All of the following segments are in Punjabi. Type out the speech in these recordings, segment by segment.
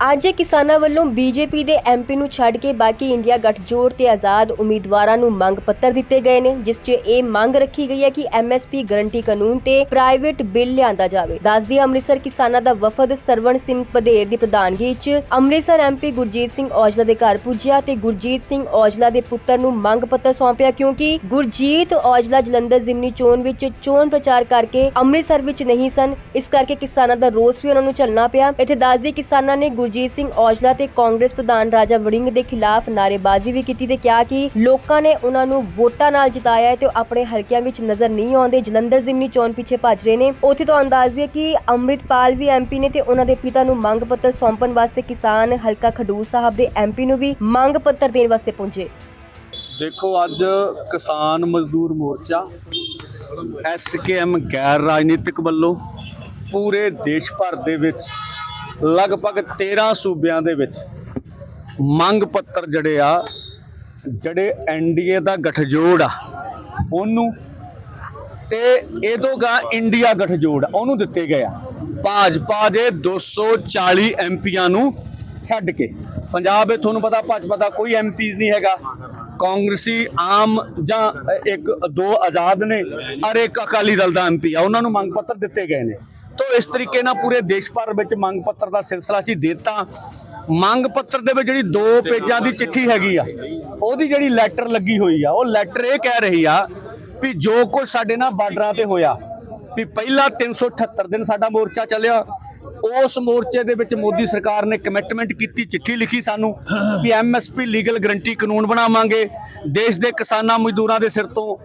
ਅੱਜ ਕਿਸਾਨਾਂ ਵੱਲੋਂ ਬੀਜੇਪੀ ਦੇ ਐਮਪੀ ਨੂੰ ਛੱਡ ਕੇ ਬਾਕੀ ਇੰਡੀਆ ਗੱਠਜੋੜ ਤੇ ਆਜ਼ਾਦ ਉਮੀਦਵਾਰਾਂ ਨੂੰ ਮੰਗ ਪੱਤਰ ਦਿੱਤੇ ਗਏ ਨੇ, ਜਿਸ 'ਚ ਇਹ ਮੰਗ ਰੱਖੀ ਗਈ ਹੈ ਕਿ ਐਮਐਸਪੀ ਗਰੰਟੀ ਕਾਨੂੰਨ ਤੇ ਪ੍ਰਾਈਵੇਟ ਬਿੱਲ ਲਿਆਂਦਾ ਜਾਵੇ। ਦੱਸਦੀ ਅੰਮ੍ਰਿਤਸਰ ਕਿਸਾਨਾਂ ਦਾ ਵਫਦ ਸਰਵਣ ਸਿੰਘ ਪਧੇਰ ਦੀ ਪ੍ਰਧਾਨਗੀ 'ਚ ਅੰਮ੍ਰਿਤਸਰ ਐਮਪੀ ਗੁਰਜੀਤ ਸਿੰਘ ਔਜਲਾ ਦੇ ਘਰ ਪੁੱਜਿਆ ਤੇ ਗੁਰਜੀਤ ਸਿੰਘ ਔਜਲਾ ਦੇ ਪੁੱਤਰ ਨੂੰ ਮੰਗ ਪੱਤਰ ਸੌਂਪਿਆ ਕਿਉਂਕਿ ਗੁਰਜੀਤ ਔਜਲਾ ਜਲੰਧਰ ਜ਼ਿਮਨੀ ਚੋਣ ਵਿੱਚ ਚੋਣ ਪ੍ਰਚਾਰ ਕਰਕੇ ਅੰਮ੍ਰਿਤਸਰ ਵਿੱਚ ਨਹੀਂ ਸਨ। ਇਸ ਕਰਕੇ ਕਿਸਾਨਾਂ ਦਾ ਰੋਸ ਵੀ ਉਹਨਾਂ ਨੂੰ ਚੱਲਣਾ ਪਿਆ। ਇੱਥੇ ਦੱਸਦੀ ਕਿਸਾਨਾਂ ਨੇ ਗੁਰਜੀਤ ਸਿੰਘ ਔਜਲਾ ਤੇ ਕਾਂਗਰਸ ਪ੍ਰਧਾਨ ਰਾਜਾ ਵੜਿੰਗ ਦੇ ਖਿਲਾਫ ਨਾਅਰੇਬਾਜ਼ੀ ਵੀ ਕੀਤੀ ਤੇ ਕਿਹਾ ਕਿ ਲੋਕਾਂ ਨੇ ਉਹਨਾਂ ਨੂੰ ਵੋਟਾਂ ਨਾਲ ਜਿਤਾਇਆ ਹੈ ਤੇ ਉਹ ਆਪਣੇ ਹਲਕਿਆਂ ਵਿੱਚ ਨਜ਼ਰ ਨਹੀਂ ਆਉਂਦੇ। ਜਲੰਧਰ ਜ਼ਿਮਨੀ ਚੋਣ ਪਿੱਛੇ ਭੱਜ ਰਹੇ ਨੇ। ਉੱਥੇ ਤੋਂ ਅੰਦਾਜ਼ੀ ਹੈ ਕਿ ਅੰਮ੍ਰਿਤਪਾਲ ਵੀ ਐਮਪੀ ਨੇ ਤੇ ਉਹਨਾਂ ਦੇ ਪਿਤਾ ਨੂੰ ਮੰਗ ਪੱਤਰ ਸੌਂਪਣ ਵਾਸਤੇ ਕਿਸਾਨ ਹਲਕਾ ਖਡੂਰ ਸਾਹਿਬ ਦੇ ਐਮਪੀ ਨੂੰ ਵੀ ਮੰਗ ਪੱਤਰ ਦੇਣ ਵਾਸਤੇ ਪਹੁੰਚੇ। ਦੇਖੋ, ਅੱਜ ਕਿਸਾਨ ਮਜ਼ਦੂਰ ਮੋਰਚਾ ਐਸਕੇਐਮ ਗੈਰ ਰਾਜਨੀਤਿਕ ਵੱਲੋਂ ਪੂਰੇ ਦੇਸ਼ ਭਰ ਦੇ ਵਿੱਚ ਲਗਭਗ 13 ਸੂਬਿਆਂ ਦੇ ਵਿੱਚ ਮੰਗ ਪੱਤਰ ਜਿਹੜੇ ਆ ਜਿਹੜੇ ਐਨਡੀਏ ਦਾ ਗਠਜੋੜ ਆ ਉਹਨੂੰ ਤੇ ਇਹਦੋਗਾ ਇੰਡੀਆ ਗਠਜੋੜ ਆ, ਉਹਨੂੰ ਦਿੱਤੇ ਗਏ ਆ। ਭਾਜਪਾ ਦੇ 240 ਐਮਪੀਆਂ ਨੂੰ ਛੱਡ ਕੇ। ਪੰਜਾਬ ਵਿੱਚ ਤੁਹਾਨੂੰ ਪਤਾ ਭਾਜਪਾ ਦਾ ਕੋਈ ਐਮਪੀ ਨਹੀਂ ਹੈਗਾ। ਕਾਂਗਰਸੀ ਆਮ ਜਾਂ ਇੱਕ ਦੋ ਆਜ਼ਾਦ ਨੇ ਔਰ ਇੱਕ ਅਕਾਲੀ ਦਲ ਦਾ ਐਮਪੀ ਆ ਉਹਨਾਂ ਨੂੰ ਮੰਗ ਪੱਤਰ ਦਿੱਤੇ ਗਏ ਨੇ। ਤੋਂ ਇਸ ਤਰੀਕੇ ਨਾਲ ਪੂਰੇ ਦੇਸ਼ ਭਰ ਵਿੱਚ ਮੰਗ ਪੱਤਰ ਦਾ ਸਿਲਸਿਲਾ ਸੀ ਦਿੱਤਾ। ਮੰਗ ਪੱਤਰ ਦੇ ਵਿੱਚ ਜਿਹੜੀ ਦੋ ਪੇਜਾਂ ਦੀ ਚਿੱਠੀ ਹੈਗੀ ਆ, ਉਹਦੀ ਜਿਹੜੀ ਲੈਟਰ ਲੱਗੀ ਹੋਈ ਆ, ਉਹ ਲੈਟਰ ਇਹ ਕਹਿ ਰਹੀ ਆ ਵੀ ਜੋ ਕੁਝ ਸਾਡੇ ਨਾਲ ਬਾਰਡਰਾਂ ਤੇ ਹੋਇਆ, ਵੀ ਪਹਿਲਾ 378 ਦਿਨ ਸਾਡਾ ਮੋਰਚਾ ਚੱਲਿਆ ਉਸ ਮੋਰਚੇ ਦੇ ਵਿੱਚ ਮੋਦੀ ਸਰਕਾਰ ਨੇ ਕਮਿਟਮੈਂਟ ਕੀਤੀ, ਚਿੱਠੀ ਲਿਖੀ ਸਾਨੂੰ ਵੀ ਐਮਐਸਪੀ ਲੀਗਲ ਗਰੰਟੀ ਕਾਨੂੰਨ ਬਣਾਵਾਂਗੇ। ਦੇਸ਼ ਦੇ ਕਿਸਾਨਾਂ ਮਜ਼ਦੂਰਾਂ ਦੇ ਸਿਰ ਤੋਂ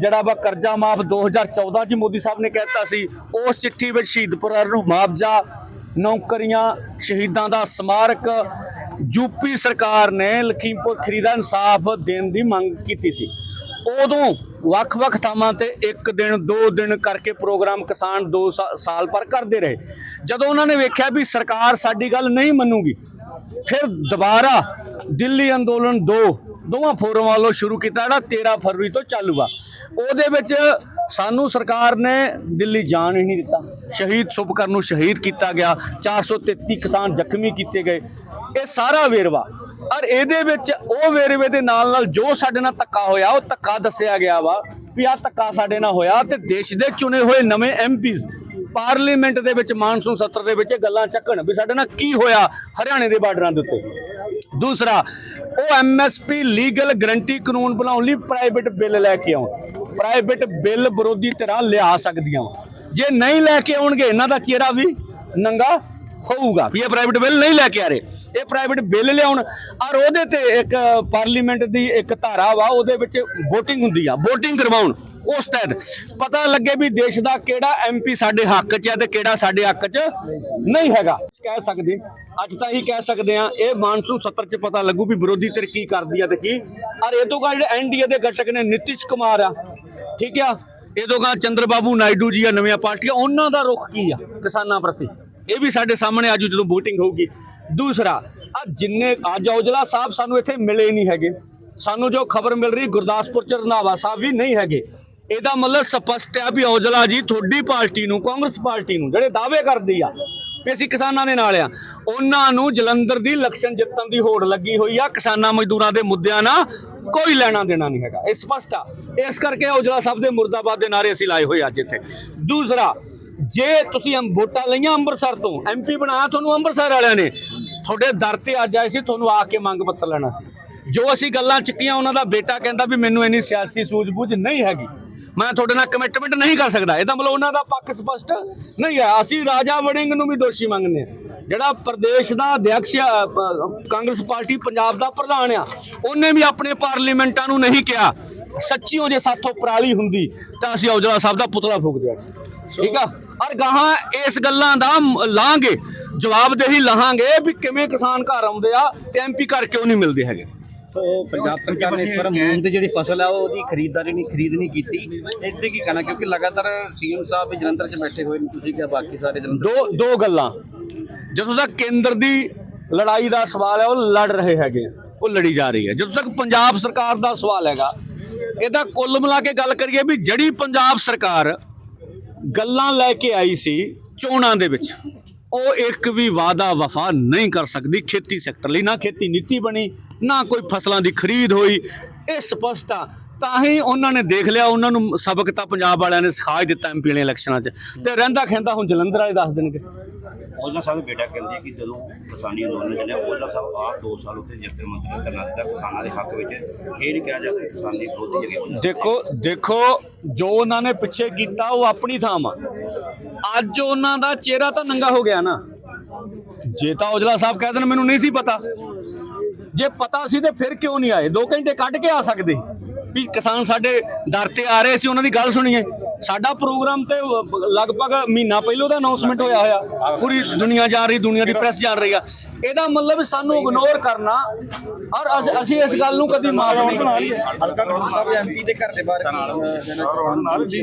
ਜਿਹੜਾ ਵਾ ਕਰਜ਼ਾ ਮਾਫ 2014 ਚ ਮੋਦੀ ਸਾਹਿਬ ਨੇ ਕਹਿਤਾ ਸੀ, ਉਸ ਚਿੱਠੀ ਵਿੱਚ ਸ਼ਹੀਦ ਨੂੰ ਮੁਆਵਜ਼ਾ, ਨੌਕਰੀਆਂ, ਸ਼ਹੀਦਾਂ ਦਾ ਸਮਾਰਕ ਯੂਪੀ ਸਰਕਾਰ ਨੇ ਲਖੀਮਪੁਰ ਖਰੀਦਾ ਦਾ ਇਨਸਾਫ ਦੇਣ ਦੀ ਮੰਗ ਕੀਤੀ ਸੀ। ਉਦੋਂ ਵੱਖ-ਵੱਖ ਥਾਵਾਂ ਤੇ ਇੱਕ ਦਿਨ, ਦੋ ਦਿਨ ਕਰਕੇ ਪ੍ਰੋਗਰਾਮ ਕਿਸਾਨ 2 ਸਾਲ ਪਰ ਕਰਦੇ ਰਹੇ। ਜਦੋਂ ਉਹਨਾਂ ਨੇ ਵੇਖਿਆ ਵੀ ਸਰਕਾਰ ਸਾਡੀ ਗੱਲ ਨਹੀਂ ਮੰਨੂਗੀ ਫਿਰ ਦੁਬਾਰਾ ਦਿੱਲੀ ਅੰਦੋਲਨ 2 ਦੋਵਾਂ ਫੋਰਮ ਵੱਲੋਂ ਸ਼ੁਰੂ ਕੀਤਾ ਜਿਹੜਾ 13 ਫਰਵਰੀ ਤੋਂ ਚਾਲੂ ਆ। ਉਹਦੇ ਵਿੱਚ ਸਾਨੂੰ ਸਰਕਾਰ ਨੇ ਦਿੱਲੀ ਜਾਣ ਹੀ ਨਹੀਂ ਦਿੱਤਾ। ਸ਼ਹੀਦ ਸੁਭਕਰ ਨੂੰ ਸ਼ਹੀਦ ਕੀਤਾ ਗਿਆ 433 ਕਿਸਾਨ ਜ਼ਖਮੀ ਕੀਤੇ ਗਏ। ਇਹ ਸਾਰਾ ਵੇਰਵਾ, ਔਰ ਇਹਦੇ ਵਿੱਚ ਉਹ ਵੇਰਵੇ ਦੇ ਨਾਲ ਨਾਲ ਜੋ ਸਾਡੇ ਨਾਲ ਧੱਕਾ ਹੋਇਆ, ਉਹ ਧੱਕਾ ਦੱਸਿਆ ਗਿਆ ਵਾ ਵੀ ਆਹ ਧੱਕਾ ਸਾਡੇ ਨਾਲ ਹੋਇਆ ਤੇ ਦੇਸ਼ ਦੇ ਚੁਣੇ ਹੋਏ ਨਵੇਂ ਐਮਪੀਜ਼ ਪਾਰਲੀਮੈਂਟ ਦੇ ਵਿੱਚ ਮਾਨਸੂਨ ਸੱਤਰ ਦੇ ਵਿੱਚ ਇਹ ਗੱਲਾਂ ਚੱਕਣ ਵੀ ਸਾਡੇ ਨਾਲ ਕੀ ਹੋਇਆ ਹਰਿਆਣੇ ਦੇ ਬਾਰਡਰਾਂ ਦੇ ਉੱਤੇ। ਦੂਸਰਾ ਉਹ ਐਮਐਸਪੀ ਲੀਗਲ ਗਰੰਟੀ ਕਾਨੂੰਨ ਬਣਾਉਣ ਲਈ ਪ੍ਰਾਈਵੇਟ ਬਿੱਲ ਲੈ ਕੇ ਆਉਣ। ਪ੍ਰਾਈਵੇਟ ਬਿੱਲ ਵਿਰੋਧੀ ਧਿਰਾਂ ਲਿਆ ਸਕਦੀਆਂ ਵਾਂ। ਜੇ ਨਹੀਂ ਲੈ ਕੇ ਆਉਣਗੇ, ਇਹਨਾਂ ਦਾ ਚਿਹਰਾ ਵੀ ਨੰਗਾ ਹੋਊਗਾ ਵੀ ਇਹ ਪ੍ਰਾਈਵੇਟ ਬਿੱਲ ਨਹੀਂ ਲੈ ਕੇ ਆ ਰਹੇ। ਇਹ ਪ੍ਰਾਈਵੇਟ ਬਿੱਲ ਲਿਆਉਣ, ਔਰ ਉਹਦੇ ਤੇ ਇੱਕ ਪਾਰਲੀਮੈਂਟ ਦੀ ਇੱਕ ਧਾਰਾ ਵਾ, ਉਹਦੇ ਵਿੱਚ VOTING ਹੁੰਦੀ ਆ VOTING ਕਰਵਾਉਣ। ਉਸ ਤਹਿਤ ਪਤਾ ਲੱਗੇ ਵੀ ਦੇਸ਼ ਦਾ ਕਿਹੜਾ ਐਮਪੀ ਸਾਡੇ ਹੱਕ 'ਚ ਹੈ ਤੇ ਕਿਹੜਾ ਸਾਡੇ ਹੱਕ 'ਚ ਨਹੀਂ ਹੈਗਾ। ਕਹਿ ਸਕਦੇ ਅੱਜ ਤਾਂ ਹੀ ਕਹਿ ਸਕਦੇ ਆ ਇਹ ਮਾਨਸੂਨ ਸੱਤਰ 'ਚ ਪਤਾ ਲੱਗੂ ਵੀ ਵਿਰੋਧੀ ਧਿਰ ਕੀ ਕਰਦੀ ਆ ਤੇ ਕੀ। ਔਰ ਇਹ ਤੋਂ ਗਾ ਜਿਹੜੇ ਐਨਡੀਏ ਦੇ ਘਟਕ ਨੇ ਨਿਤਿਸ਼ ਕੁਮਾਰ ਆ, ਠੀਕ ਆ? ਇਹ ਤੋਂ ਗਾ ਚੰਦਰ ਬਾਬੂ ਨਾਇਡੂ ਜੀ ਆ ਨਵੀਆਂ ਪਾਰਟੀਆਂ, ਉਹਨਾਂ ਦਾ ਰੁਖ ਕੀ ਆ ਕਿਸਾਨਾਂ ਪ੍ਰਤੀ? ਇਹ ਵੀ ਸਾਡੇ ਸਾਹਮਣੇ ਆਜੂ ਜਦੋਂ VOTING ਹੋਊਗੀ। ਦੂਸਰਾ, ਆ ਜਿੰਨੇ ਅੱਜ ਔਜਲਾ ਸਾਹਿਬ ਸਾਨੂੰ ਇੱਥੇ ਮਿਲੇ ਨਹੀਂ ਹੈਗੇ। ਸਾਨੂੰ ਜੋ ਖਬਰ ਮਿਲ ਰਹੀ, ਗੁਰਦਾਸਪੁਰ ਚ ਰੰਧਾਵਾ ਸਾਹਿਬ ਵੀ ਨਹੀਂ ਹੈਗੇ। ਇਹਦਾ ਮਤਲਬ ਸਪਸ਼ਟ ਹੈ ਵੀ ਔਜਲਾ ਜੀ ਤੁਹਾਡੀ ਪਾਰਟੀ ਨੂੰ, ਕਾਂਗਰਸ ਪਾਰਟੀ ਨੂੰ ਜਿਹੜੇ ਦਾਅਵੇ ਕਰਦੀ ਆ, ਵੀ ਅਸੀਂ ਕਿਸਾਨਾਂ ਦੇ ਨਾਲ ਆ, ਉਹਨਾਂ ਨੂੰ ਜਲੰਧਰ ਦੀ ਇਲੈਕਸ਼ਨ ਜਿੱਤਣ ਦੀ ਹੋੜ ਲੱਗੀ ਹੋਈ ਆ, ਕਿਸਾਨਾਂ ਮਜ਼ਦੂਰਾਂ ਦੇ ਮੁੱਦਿਆਂ ਨਾਲ ਕੋਈ ਲੈਣਾ ਦੇਣਾ ਨਹੀਂ ਹੈਗਾ। ਇਹ ਸਪਸ਼ਟ ਆ। ਇਸ ਕਰਕੇ ਔਜਲਾ ਸਾਹਿਬ ਦੇ ਮੁਰਦਾਬਾਦ ਦੇ ਨਾਰੇ ਅਸੀਂ ਲਾਏ ਹੋਏ ਅੱਜ ਇੱਥੇ। ਦੂਸਰਾ, ਜੇ ਤੁਸੀਂ ਵੋਟਾਂ ਲਈਆਂ ਅੰਮ੍ਰਿਤਸਰ ਤੋਂ ਐਮਪੀ ਬਣਾਇਆ ਤੁਹਾਨੂੰ ਅੰਮ੍ਰਿਤਸਰ ਵਾਲਿਆਂ ਨੇ, ਤੁਹਾਡੇ ਦਰ ਤੇ ਅੱਜ ਆਏ ਸੀ, ਤੁਹਾਨੂੰ ਆ ਕੇ ਮੰਗ ਪੱਤਰ ਲੈਣਾ ਸੀ। ਜੋ ਅਸੀਂ ਗੱਲਾਂ ਚੱਕੀਆਂ, ਉਹਨਾਂ ਦਾ ਬੇਟਾ ਕਹਿੰਦਾ ਵੀ ਮੈਨੂੰ ਇੰਨੀ ਸਿਆਸੀ ਸੂਝ-ਬੂਝ ਨਹੀਂ ਹੈਗੀ। ਮੈਂ ਤੁਹਾਡੇ ਨਾਲ ਕਮਿਟਮੈਂਟ ਨਹੀਂ ਕਰ ਸਕਦਾ। ਇਹਦਾ ਮਤਲਬ ਉਹਨਾਂ ਦਾ ਪੱਖ ਸਪਸ਼ਟ ਨਹੀਂ ਹੈ। ਅਸੀਂ ਰਾਜਾ ਵੜਿੰਗ ਨੂੰ ਵੀ ਦੋਸ਼ੀ ਮੰਗਦੇ ਆ ਜਿਹੜਾ ਪ੍ਰਦੇਸ਼ ਦਾ ਪ- ਕਾਂਗਰਸ ਪਾਰਟੀ ਪੰਜਾਬ ਦਾ ਪ੍ਰਧਾਨ ਆ ਉਹਨੇ ਵੀ ਆਪਣੇ ਪਾਰਲੀਮੈਂਟਾਂ ਨੂੰ ਨਹੀਂ ਕਿਹਾ। ਸੱਚੀਓ ਜੇ ਸਾਥੋਂ ਪਰਾਲੀ ਹੁੰਦੀ ਤਾਂ ਅਸੀਂ ਔਜਲਾ ਸਾਹਿਬ ਦਾ ਪੁਤਲਾ ਫੂਕ ਦਿਆ ਸੀ। ਠੀਕ ਆ? ਔਰ ਗਾਹਾਂ ਇਸ ਗੱਲਾਂ ਦਾ ਲਾਂਗੇ। ਜਵਾਬਦੇਹੀ ਲਾਹਾਂਗੇ ਵੀ ਕਿਵੇਂ ਕਿਸਾਨ ਘਰ ਆਉਂਦੇ ਆ ਤੇ ਐਮਪੀ ਘਰ ਕਿਉਂ ਨਹੀਂ ਮਿਲਦੇ ਹੈਗੇ? ਸੋ ਪੰਜਾਬ ਸਰਕਾਰ ਨੇ ਇਸ ਵਾਰ ਮੂੰਗ ਦੀ ਜਿਹੜੀ ਫਸਲ ਆ ਉਹਦੀ ਖਰੀਦਦਾਰੀ ਨਹੀਂ ਖਰੀਦ ਨਹੀਂ ਕੀਤੀ। ਤੇ ਕੀ ਕਹਿਣਾ ਕਿਉਂਕਿ ਲਗਾਤਾਰ ਸੀਐਮ ਸਾਹਿਬ ਵੀ ਜਲੰਧਰ 'ਚ ਬੈਠੇ ਹੋਏ ਨੇ ਤੁਸੀਂ ਕਿਹਾ ਬਾਕੀ ਸਾਰੇ ਜਲੰਧਰ ਦੋ ਦੋ ਗੱਲਾਂ। ਜਦੋਂ ਤੱਕ ਕੇਂਦਰ ਦੀ ਲੜਾਈ ਦਾ ਸਵਾਲ ਹੈ ਉਹ ਲੜ ਰਹੇ ਹੈਗੇ ਉਹ ਲੜੀ ਜਾ ਰਹੀ ਹੈ। ਜਦੋਂ ਤੱਕ ਪੰਜਾਬ ਸਰਕਾਰ ਦਾ ਸਵਾਲ ਹੈਗਾ ਇਹਦਾ ਕੁੱਲ ਮਿਲਾ ਕੇ ਗੱਲ ਕਰੀਏ ਵੀ ਜਿਹੜੀ ਪੰਜਾਬ ਸਰਕਾਰ ਗੱਲਾਂ ਲੈ ਕੇ ਆਈ ਸੀ ਚੋਣਾਂ ਦੇ ਵਿੱਚ ਉਹ ਇੱਕ ਵੀ ਵਾਅਦਾ ਵਫਾ ਨਹੀਂ ਕਰ ਸਕਦੀ ਖੇਤੀ ਸੈਕਟਰ ਲਈ। ਨਾ ਖੇਤੀ ਨੀਤੀ ਬਣੀ, ਨਾ ਕੋਈ ਫਸਲਾਂ ਦੀ ਖਰੀਦ ਹੋਈ। ਇਹ ਸਪਸ਼ਟ ਆ। ਤਾਂ ਹੀ ਉਹਨਾਂ ਨੇ ਦੇਖ ਲਿਆ, ਉਹਨਾਂ ਨੂੰ ਸਬਕ ਤਾਂ ਪੰਜਾਬ ਵਾਲਿਆਂ ਨੇ ਸਿਖਾ ਹੀ ਦਿੱਤਾ ਐਮਪੀ ਵਾਲੀਆਂ ਇਲੈਕਸ਼ਨਾਂ 'ਚ। ਤੇ ਰਹਿੰਦਾ ਖੈਂਦਾ ਹੁਣ ਜਲੰਧਰ ਵਾਲੇ ਦੱਸ ਦੇਣਗੇ। ਉਹਦਾ ਸਾਹਿਬ ਬੇਟਾ ਕਹਿੰਦੇ ਕਿ ਜਦੋਂ ਕਿਸਾਨੀ ਅੰਦੋਲਨ ਚੱਲਿਆ ਉਹਦਾ ਸਾਹਿਬ ਆਪ 2 ਸਾਲ ਉੱਤੇ ਜੱਥੇ ਮੰਤਰੀ ਕਰਨਾ ਦਿੱਤਾ ਕਿਸਾਨਾਂ ਦੇ ਹੱਕ ਵਿੱਚ। ਇਹ ਨਹੀਂ ਕਿਹਾ ਜਾਂਦਾ ਕਿਸਾਨੀ ਵਿਰੋਧੀ ਜਗ੍ਹਾ ਦੇਖੋ ਦੇਖੋ, ਜੋ ਉਹਨਾਂ ਨੇ ਪਿੱਛੇ ਕੀਤਾ, ਉਹ ਆਪਣੀ ਥਾਂ ਆ। ਅੱਜ ਉਹਨਾਂ ਦਾ ਚਿਹਰਾ ਤਾਂ ਨੰਗਾ ਹੋ ਗਿਆ ਨਾ। ਜੇ ਤਾਂ ਔਜਲਾ ਸਾਹਿਬ ਕਹਿ ਦੇਣ, ਮੈਨੂੰ ਨਹੀਂ ਸੀ ਪਤਾ। ਜੇ ਪਤਾ ਸੀ ਤੇ ਫਿਰ ਕਿਉਂ ਨਹੀਂ ਆਏ? 2 ਘੰਟੇ ਕੱਢ ਕੇ ਆ ਸਕਦੇ। ਵੀ ਕਿਸਾਨ ਸਾਡੇ ਦਰ ਤੇ ਆ ਰਹੇ ਸੀ, ਉਹਨਾਂ ਦੀ ਗੱਲ ਸੁਣੀਏ। ਸਾਡਾ ਪ੍ਰੋਗਰਾਮ ਤੇ ਲਗਭਗ ਮਹੀਨਾ ਪਹਿਲਾਂ ਦਾ ਅਨਾਉਂਸਮੈਂਟ ਹੋਇਆ ਹੋਇਆ। ਪੂਰੀ ਦੁਨੀਆ ਜਾ ਰਹੀ ਦੁਨੀਆ ਦੀ ਪ੍ਰੈਸ ਜਾਣ ਰਹੀ ਆ। ਇਹਦਾ ਮਤਲਬ ਸਾਨੂੰ ਇਗਨੋਰ ਕਰਨਾ ਔਰ ਅਸ- ਇਸ ਗੱਲ ਨੂੰ ਕਦੀ ਮਾਫ ਨਹੀਂ ਕਰਾਂਗੇ। ਹਲਕਾ ਖਡੂਰ ਸਾਹਿਬ ਐਮਪੀ ਦੇ ਘਰ ਦੇ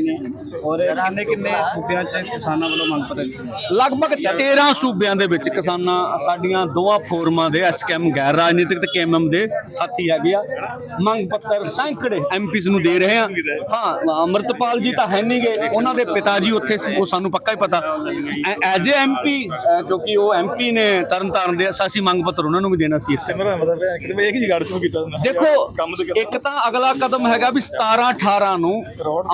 ਨੇ ਔਰ ਕਿੰਨੇ ਕਿੰਨੇ ਸੂਬਿਆਂ 'ਚ ਕਿਸਾਨਾਂ ਵੱਲੋਂ ਮੰਗ ਪੱਤਰ ਲਗਭਗ 13 ਸੂਬਿਆਂ ਦੇ ਵਿੱਚ ਕਿਸਾਨਾਂ ਸਾਡੀਆਂ ਦੋਵਾਂ ਫੋਰਮਾਂ ਦੇ ਐਸਕੇਐਮ ਗੈਰ ਰਾਜਨੀਤਿਕ ਤੇ ਕੇਐਮਐਮ ਦੇ ਸਾਥੀ ਹੈਗੇ ਆ। ਮੰਗ ਪੱਤਰ ਸੈਂਕੜੇ ਐਮਪੀਸ ਨੂੰ ਦੇ ਰਹੇ ਆ। ਹਾਂ ਅਮਰਤਪਾਲ ਜੀ ਤਾਂ ਹੈ ਉਹਨਾਂ ਦੇ ਪਿਤਾ ਜੀ ਉੱਥੇ ਸੀ ਉਹ ਸਾਨੂੰ ਪੱਕਾ ਹੀ ਪਤਾ। ਐਜ ਏ ਐਮਪੀ ਕਿਉਂਕਿ ਉਹ ਐਮਪੀ ਨੇ ਤਰਨ ਤਾਰਨ ਦੇ ਅਸੀਂ ਮੰਗ ਪੱਤਰ ਉਹਨਾਂ ਨੂੰ ਵੀ ਦੇਣਾ ਸੀ ਇਸ ਮੇਰਾ ਮਤਲਬ ਹੈ ਕਿ ਮੈਂ ਇੱਕ ਹੀ ਗਾਰਡ ਸ਼ੁਰੂ ਕੀਤਾ ਹੁੰਦਾ ਦੇਖੋ। ਇੱਕ ਤਾਂ ਅਗਲਾ ਕਦਮ ਹੈਗਾ ਵੀ 17 18 ਨੂੰ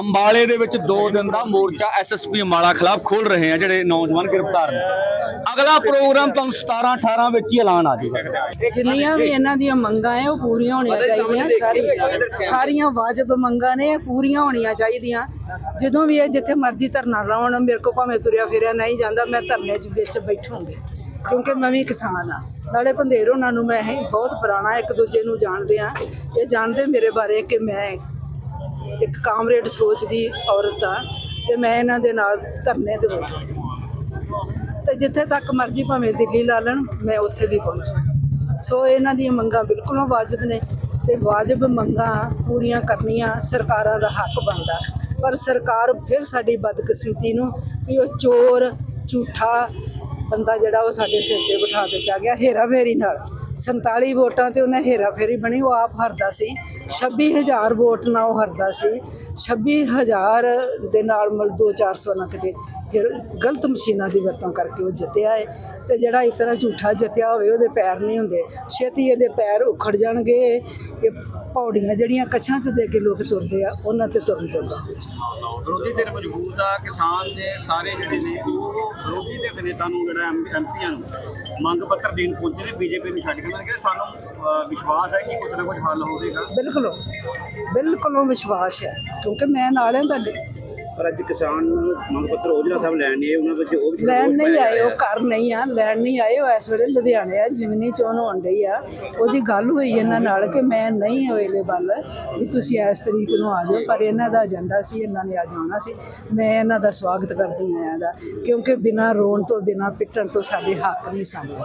ਅੰਬਾਲੇ ਦੇ ਵਿੱਚ 2 ਦਿਨ ਦਾ ਮੋਰਚਾ ਐਸਐਸਪੀ ਅੰਬਾਲਾ ਖਿਲਾਫ ਖੋਲ ਰਹੇ ਆ ਜਿਹੜੇ ਨੌਜਵਾਨ ਗ੍ਰਿਫਤਾਰ ਨੇ। ਅਗਲਾ ਪ੍ਰੋਗਰਾਮ ਤੁਹਾਨੂੰ 17 18 ਵਿੱਚ ਹੀ ਐਲਾਨ ਆ ਜਾਏਗਾ। ਜਿੰਨੀਆਂ ਵੀ ਇਹਨਾਂ ਦੀਆਂ ਮੰਗਾਂ ਹੈ ਉਹ ਪੂਰੀਆਂ ਹੋਣੀਆਂ ਚਾਹੀਦੀਆਂ। ਸਾਰੀ ਸਾਰੀਆਂ ਵਾਜਬ ਮੰਗਾਂ ਨੇ ਪੂਰੀਆਂ ਹੋਣੀਆਂ ਚਾਹੀਦੀਆਂ। ਜਦੋਂ ਵੀ ਇਹ ਜਿੱਥੇ ਮਰਜ਼ੀ ਧਰਨਾ ਲਾਉਣ, ਮੇਰੇ ਕੋ ਭਾਵੇਂ ਤੁਰਿਆ ਫਿਰਿਆ ਨਹੀਂ ਜਾਂਦਾ, ਮੈਂ ਧਰਨੇ 'ਚ ਵਿੱਚ ਬੈਠੂੰਗੀ। ਕਿਉਂਕਿ ਮੈਂ ਵੀ ਕਿਸਾਨ ਆ ਨਾਲੇ ਭੰਦੇਰ ਉਹਨਾਂ ਨੂੰ ਮੈਂ ਹੀ ਬਹੁਤ ਪੁਰਾਣਾ ਇੱਕ ਦੂਜੇ ਨੂੰ ਜਾਣਦੇ ਆ ਇਹ ਜਾਣਦੇ ਮੇਰੇ ਬਾਰੇ ਕਿ ਮੈਂ ਇੱਕ ਕਾਮਰੇਡ ਸੋਚ ਦੀ ਔਰਤ ਆ ਤੇ ਮੈਂ ਇਹਨਾਂ ਦੇ ਨਾਲ ਧਰਨੇ ਤੇ ਬੈਠੂੰਗੀ ਤੇ ਜਿੱਥੇ ਤੱਕ ਮਰਜ਼ੀ ਭਾਵੇਂ ਦਿੱਲੀ ਲਾ ਲੈਣ, ਮੈਂ ਉੱਥੇ ਵੀ ਪਹੁੰਚਾਂ। ਸੋ ਇਹਨਾਂ ਦੀਆਂ ਮੰਗਾਂ ਬਿਲਕੁਲ ਵਾਜਬ ਨੇ ਤੇ ਵਾਜਬ ਮੰਗਾਂ ਪੂਰੀਆਂ ਕਰਨੀਆਂ ਸਰਕਾਰਾਂ ਦਾ ਹੱਕ ਬਣਦਾ। ਪਰ ਸਰਕਾਰ ਫਿਰ ਸਾਡੀ ਬਦਕਿਸਮਤੀ ਨੂੰ ਵੀ ਉਹ ਚੋਰ, ਝੂਠਾ ਬੰਦਾ ਜਿਹੜਾ ਉਹ ਸਾਡੇ ਸਿਰ ਤੇ ਬਿਠਾ ਦਿੱਤਾ ਗਿਆ ਹੇਰਾ ਫੇਰੀ ਨਾਲ। 47 ਵੋਟਾਂ ਤੇ ਉਹਨੇ ਹੇਰਾ ਫੇਰੀ ਬਣੀ, ਉਹ ਆਪ ਹਰਦਾ ਸੀ। 26000 ਵੋਟ ਨਾਲ ਉਹ ਹਰਦਾ ਸੀ। 26000 ਦੇ ਨਾਲ ਮਲ 2-400 ਨਾ ਕਿਤੇ ਫਿਰ ਗਲਤ ਮਸ਼ੀਨਾਂ ਦੀ ਵਰਤੋਂ ਕਰਕੇ ਉਹ ਜਿੱਤਿਆ ਹੈ ਤੇ ਜਿਹੜਾ ਇਸ ਤਰ੍ਹਾਂ ਝੂਠਾ ਜਿੱਤਿਆ ਹੋਵੇ ਉਹਦੇ ਪੈਰ ਨਹੀਂ ਹੁੰਦੇ। ਛੇਤੀ ਇਹਦੇ ਪੈਰ ਉਖੜ ਜਾਣਗੇ ਇਹ ਪੌੜੀਆਂ ਜਿਹੜੀਆਂ ਕੱਛਾਂ 'ਚ ਦੇ ਕੇ ਲੋਕ ਤੁਰਦੇ ਆ ਉਹਨਾਂ ਤੇ ਤੁਰਨ ਤੁਰਦਾ ਵਿਰੋਧੀ ਧਿਰ ਮਜ਼ਬੂਤ ਆ ਕਿਸਾਨ ਦੇ ਸਾਰੇ ਜਿਹੜੇ ਨੇ ਉਹ ਵਿਰੋਧੀ ਧਿਰ ਦੇ ਨੇਤਾ ਨੂੰ ਜਿਹੜਾ ਐਮਪੀਆਂ ਨੂੰ ਮੰਗ ਪੱਤਰ ਦੇਣ ਪਹੁੰਚੇ ਨੇ ਬੀਜੇਪੀ ਨੂੰ ਛੱਡ ਕੇ। ਕਿਹਾ ਸਾਨੂੰ ਵਿਸ਼ਵਾਸ ਹੈ ਕਿ ਕੁਝ ਨਾ ਕੁਝ ਹੱਲ ਹੋਵੇਗਾ। ਬਿਲਕੁਲ ਬਿਲਕੁਲ ਵਿਸ਼ਵਾਸ ਹੈ ਕਿਉਂਕਿ ਮੈਂ ਨਾਲ ਹਾਂ ਤੁਹਾਡੇ। ਪਰ ਅੱਜ ਕਿਸਾਨ ਮੰਗ ਪੱਤਰ ਔਜਲਾ ਸਾਹਿਬ ਲੈਣ ਨਹੀਂ ਆਏ ਉਹਨਾਂ ਵਿੱਚ ਉਹ ਵੀ ਲੈਣ ਨਹੀਂ ਆਏ ਉਹ ਘਰ ਨਹੀਂ ਆ ਲੈਣ ਨਹੀਂ ਆਏ ਉਹ ਇਸ ਵੇਲੇ ਲੁਧਿਆਣੇ ਆ ਜਿਮਨੀ ਚੋਣ ਹੋਣ ਡਈ ਆ। ਉਹਦੀ ਗੱਲ ਹੋਈ ਇਹਨਾਂ ਨਾਲ ਕਿ ਮੈਂ ਨਹੀਂ ਅਵੇਲੇਬਲ ਵੀ ਤੁਸੀਂ ਇਸ ਤਰੀਕ ਨੂੰ ਆ ਜਾਓ ਪਰ ਇਹਨਾਂ ਦਾ ਏਜੰਡਾ ਸੀ ਇਹਨਾਂ ਨੇ ਅੱਜ ਆਉਣਾ ਸੀ। ਮੈਂ ਇਹਨਾਂ ਦਾ ਸਵਾਗਤ ਕਰਦੀ ਹਾਂ ਇਹਦਾ ਕਿਉਂਕਿ ਬਿਨਾਂ ਰੋਣ ਤੋਂ ਬਿਨਾਂ ਪਿੱਟਣ ਤੋਂ ਸਾਡੇ ਹੱਕ ਨਹੀਂ ਸਾਨੂੰ